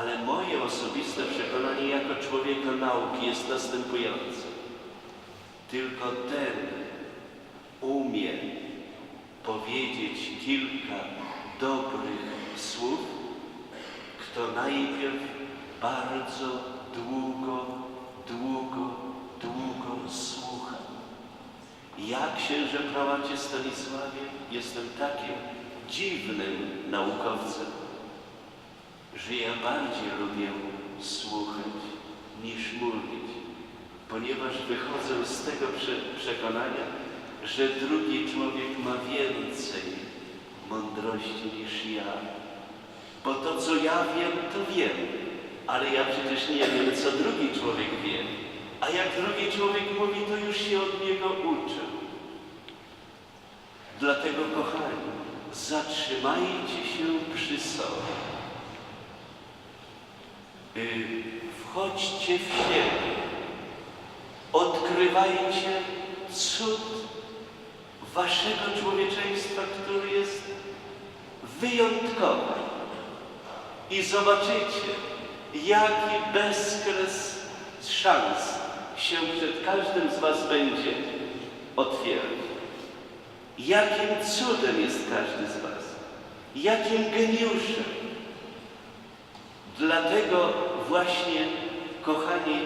Ale moje osobiste przekonanie jako człowieka nauki jest następujące. Tylko ten umie powiedzieć kilka dobrych słów, kto najpierw bardzo długo, długo, długo słucha. Ja, księże prałacie Stanisławie, jestem takim dziwnym naukowcem, że ja bardziej lubię słuchać niż mówić, ponieważ wychodzę z tego prze- przekonania, że drugi człowiek ma więcej mądrości niż ja. Bo to, co ja wiem, to wiem, ale ja przecież nie wiem, co drugi człowiek wie. A jak drugi człowiek mówi, to już się od niego uczę. Dlatego, kochani, zatrzymajcie się przy sobie. Y, wchodźcie w siebie. Odkrywajcie cud waszego człowieczeństwa, który jest wyjątkowy. I zobaczycie, jaki bezkres szans się przed każdym z was będzie otwierał. Jakim cudem jest każdy z was. Jakim geniuszem. Dlatego właśnie, kochani,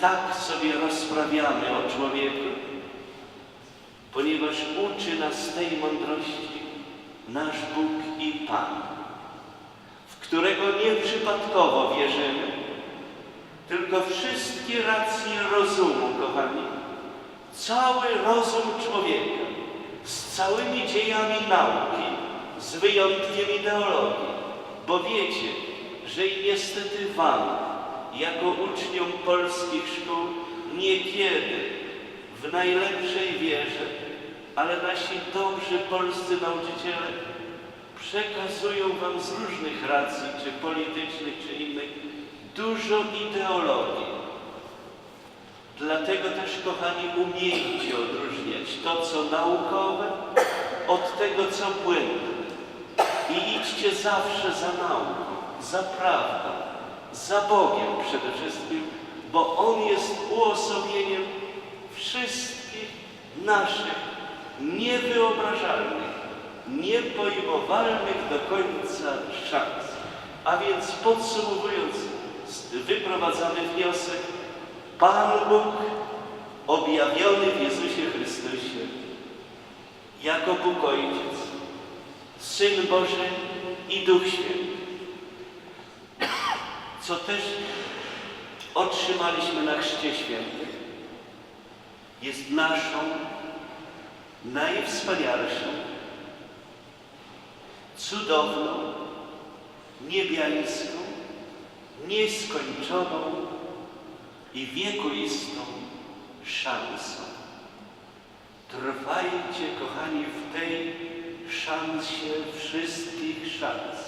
tak sobie rozprawiamy o człowieku, ponieważ uczy nas tej mądrości nasz Bóg i Pan, w którego nieprzypadkowo wierzymy, tylko wszystkie racje rozumu, kochani, cały rozum człowieka, z całymi dziejami nauki, z wyjątkiem ideologii, bo wiecie, że i niestety Wam, jako uczniom polskich szkół, niekiedy w najlepszej wierze, ale nasi dobrzy polscy nauczyciele przekazują Wam z różnych racji, czy politycznych, czy innych, dużo ideologii. Dlatego też, kochani, umiejcie odróżniać to, co naukowe, od tego, co płynne. I idźcie zawsze za nauką, za prawdą, za Bogiem przede wszystkim, bo On jest uosobieniem wszystkich naszych niewyobrażalnych, niepojmowalnych do końca szans. A więc podsumowując, wyprowadzamy wniosek, Pan Bóg objawiony w Jezusie Chrystusie jako Bóg Ojciec, Syn Boży i Duch Święty. Co też otrzymaliśmy na Chrzcie Świętym, jest naszą najwspanialszą, cudowną, niebiańską, nieskończoną i wiekuistą szansą. Trwajcie, kochani, w tej szansie wszystkich szans,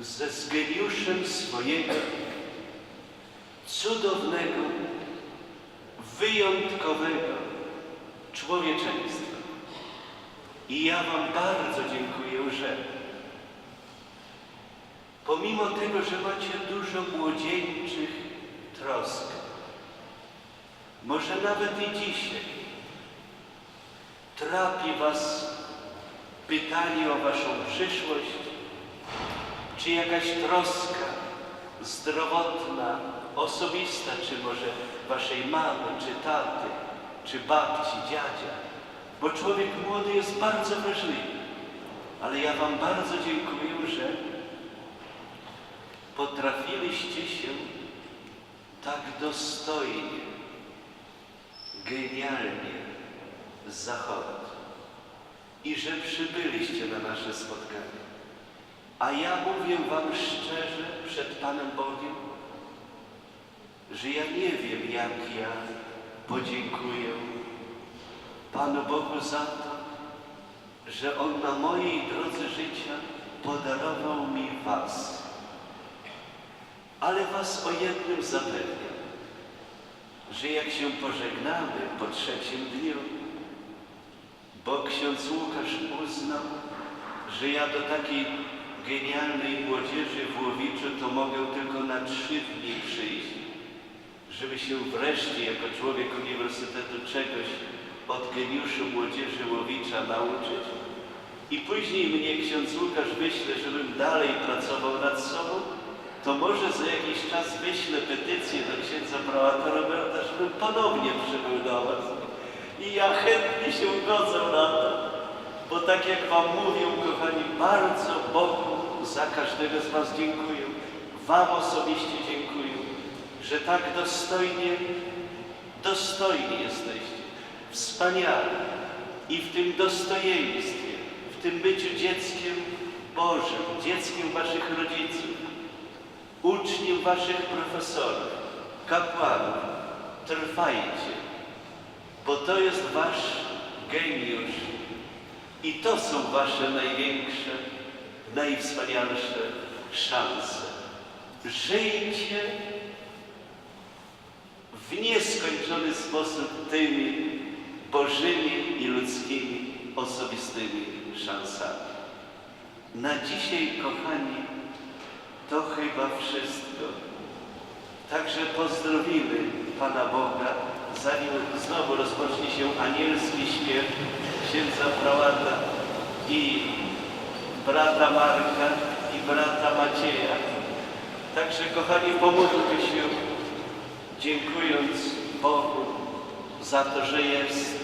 ze z geniuszem swojego cudownego, wyjątkowego człowieczeństwa. I ja Wam bardzo dziękuję, że pomimo tego, że macie dużo młodzieńczych trosk, może nawet i dzisiaj trapi Was pytanie o Waszą przyszłość, czy jakaś troska zdrowotna, osobista, czy może Waszej mamy, czy taty, czy babci, dziadzia, bo człowiek młody jest bardzo wrażliwy. Ale ja Wam bardzo dziękuję, że potrafiliście się tak dostojnie, genialnie zachować i że przybyliście na nasze spotkanie. A ja mówię Wam szczerze przed Panem Bogiem, że ja nie wiem, jak ja podziękuję Panu Bogu za to, że On na mojej drodze życia podarował mi Was. Ale Was o jednym zapewniam, że jak się pożegnamy po trzecim dniu, bo ksiądz Łukasz uznał, że ja do takiej genialnej młodzieży w Łowiczu to mogę tylko trzy dni przyjść, żeby się wreszcie jako człowiek Uniwersytetu czegoś od geniuszu młodzieży Łowicza nauczyć. I później mnie ksiądz Łukasz wyśle, żebym dalej pracował nad sobą, to może za jakiś czas wyślę petycję do księdza prałata Roberta, żebym ponownie przybył do was. I ja chętnie się godzę na to, bo tak jak wam mówię, kochani, bardzo Bogu za każdego z was dziękuję. Wam osobiście dziękuję, że tak dostojnie, dostojni jesteście. Wspaniale. I w tym dostojeństwie, w tym byciu dzieckiem Bożym, dzieckiem waszych rodziców, uczniem waszych profesorów, kapłanów, trwajcie, bo to jest wasz geniusz i to są wasze największe, najwspanialsze szanse. Żyjcie w nieskończony sposób tymi bożymi i ludzkimi osobistymi szansami. Na dzisiaj, kochani, to chyba wszystko. Także pozdrowimy Pana Boga, zanim znowu rozpocznie się anielski śpiew księdza prałata i brata Marka i brata Macieja. Także, kochani, pomódlmy się, dziękując Bogu za to, że jest,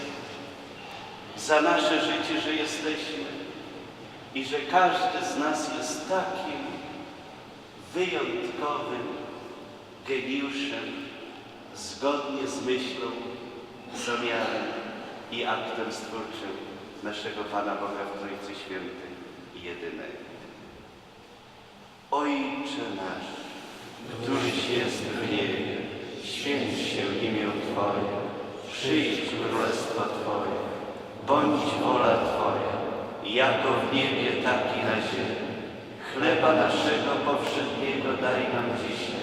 za nasze życie, że jesteśmy i że każdy z nas jest takim wyjątkowym geniuszem, zgodnie z myślą, zamiarem i aktem stwórczym naszego Pana Boga w Trójcy Świętej i Jedynej. Ojcze nasz, któryś jest w niebie, święć się imię Twoje, przyjdź królestwo Twoje, bądź wola Twoja, jako w niebie, tak i na ziemi. Chleba naszego powszedniego daj nam dzisiaj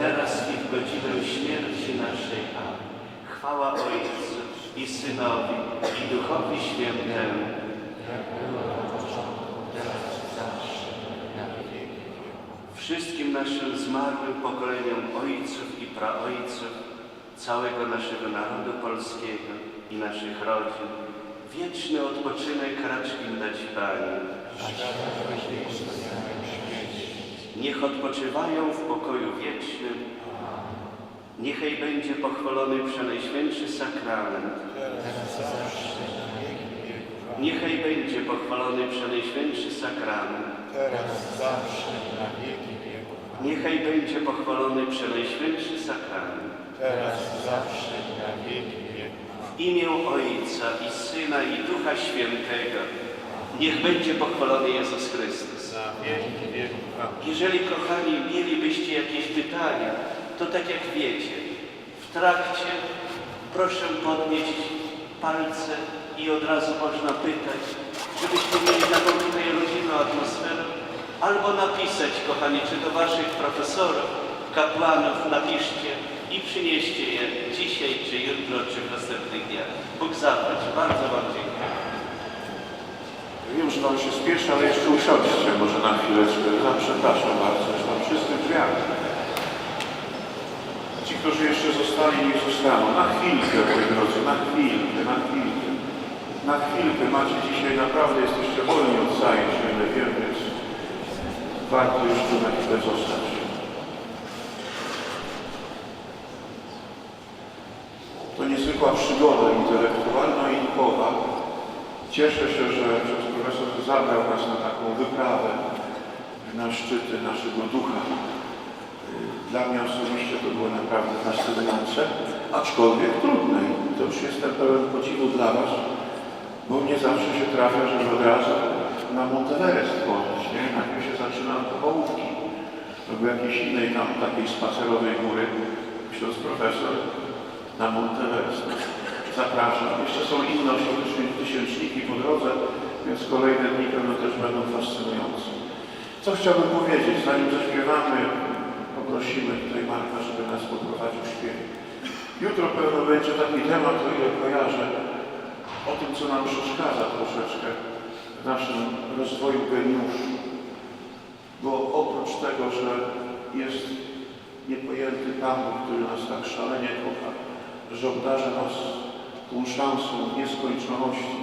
teraz i w godzinę śmierci naszej. Amen. Chwała Ojcu i Synowi i Duchowi Świętemu. Wszystkim naszym zmarłym pokoleniom ojców i praojców, całego naszego narodu polskiego i naszych rodzin, wieczny odpoczynek racz im dać Panie. Niech odpoczywają w pokoju wiecznym. Niechaj będzie pochwalony Przenajświętszy Sakrament. Niechaj będzie pochwalony Przenajświętszy Sakrament. teraz, zawsze, na wieki wieków. Niechaj będzie pochwalony Przenajświętszy Sakrament. Teraz, zawsze, na wieki wieków. W imię Ojca i Syna i Ducha Świętego. Niech będzie pochwalony Jezus Chrystus. Jeżeli, kochani, mielibyście jakieś pytania, to tak jak wiecie, w trakcie proszę podnieść palce i od razu można pytać, żebyśmy mieli taką tutaj rodzinną atmosferę, albo napisać, kochani, czy do waszych profesorów, kapłanów napiszcie i przynieście je dzisiaj, czy jutro, czy w następnych dniach. Bóg zapłać. Bardzo Wam dziękuję. Pan się spieszy, ale jeszcze usiądźcie może na chwileczkę. Ja przepraszam bardzo, już tam wszyscy drzwiami. Ci, którzy jeszcze zostali, niech zostaną. Na chwilkę, moi drodzy, na chwilkę, na chwilkę. Na chwilkę. Macie dzisiaj naprawdę, jesteście wolni od zajęć, o ile wiem, więc warto jeszcze na chwilę zostać. To niezwykła przygoda intelektualna i duchowa. Cieszę się, że zabrał nas na taką wyprawę na szczyty naszego ducha. Y, Dla mnie osobiście to było naprawdę fascynujące, aczkolwiek trudne. I to już jestem pełen podziwu dla Was, bo nie zawsze się trafia, żeby od razu na Monteverest chodzić. Nie? Najpierw się zaczyna od połówki. albo jakiejś innej tam takiej spacerowej góry, ksiądz profesor na Monteverest. Zapraszam. Jeszcze są inne osiemdziesiąt tysięczniki po drodze, więc kolejne dni pewno też będą fascynujące. Co chciałbym powiedzieć, zanim zaśpiewamy, poprosimy tutaj Marka, żeby nas poprowadził w śpiewie. Jutro pewno będzie taki temat, o ile kojarzę, o tym, co nam przeszkadza troszeczkę w naszym rozwoju geniuszu. Bo oprócz tego, że jest niepojęty Pan, który nas tak szalenie kocha, że obdarza nas tą szansą nieskończoności,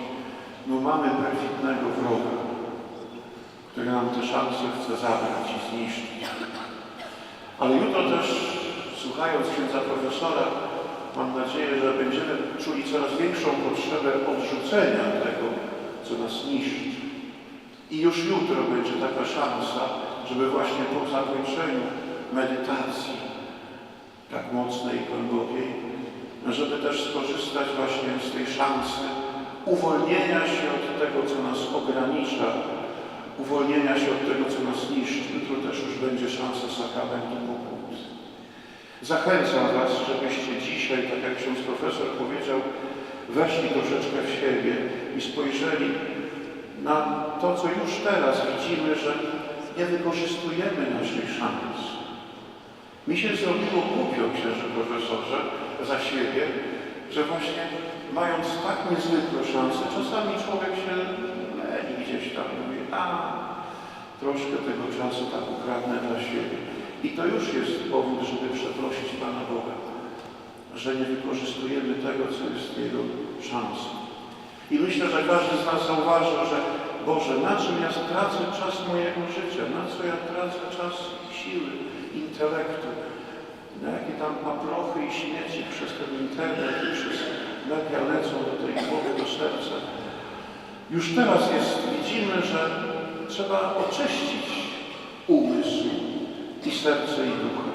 no mamy perfidnego wroga, który nam te szanse chce zabrać i zniszczyć. Ale jutro też, słuchając księdza profesora, mam nadzieję, że będziemy czuli coraz większą potrzebę odrzucenia tego, co nas niszczy. I już jutro będzie taka szansa, żeby właśnie po zakończeniu medytacji, tak mocnej i głębokiej, żeby też skorzystać właśnie z tej szansy uwolnienia się od tego, co nas ogranicza, uwolnienia się od tego, co nas niszczy. Jutro też już będzie szansa sakramentu pokuty. Zachęcam Was, żebyście dzisiaj, tak jak ksiądz profesor powiedział, weszli troszeczkę w siebie i spojrzeli na to, co już teraz widzimy, że nie wykorzystujemy naszej szansy. Mi się zrobiło głupio, księże profesorze, za siebie, że właśnie mając tak niezwykłe szanse, czasami człowiek się leni gdzieś tam mówi, a troszkę tego czasu tak ukradnę dla siebie. I to już jest powód, żeby przeprosić Pana Boga, że nie wykorzystujemy tego, co jest Jego szansą. I myślę, że każdy z nas zauważył, że Boże, na czym ja tracę czas mojego życia, na co ja tracę czas siły, intelektu, na jakie tam paprochy i śmieci przez ten internet i przez media lecą do tej głowy, do serca. Już teraz jest, widzimy, że trzeba oczyścić umysł i serce i ducha.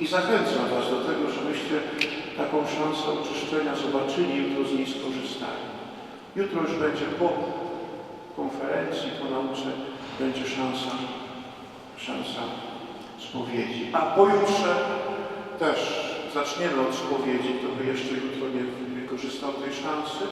I zachęcam Was do tego, żebyście taką szansę oczyszczenia zobaczyli jutro z niej skorzystali. Jutro już będzie po konferencji, po nauce, będzie szansa, szansa spowiedzi. A pojutrze też zaczniemy od spowiedzi, kto by jeszcze jutro nie wykorzystał tej szansy.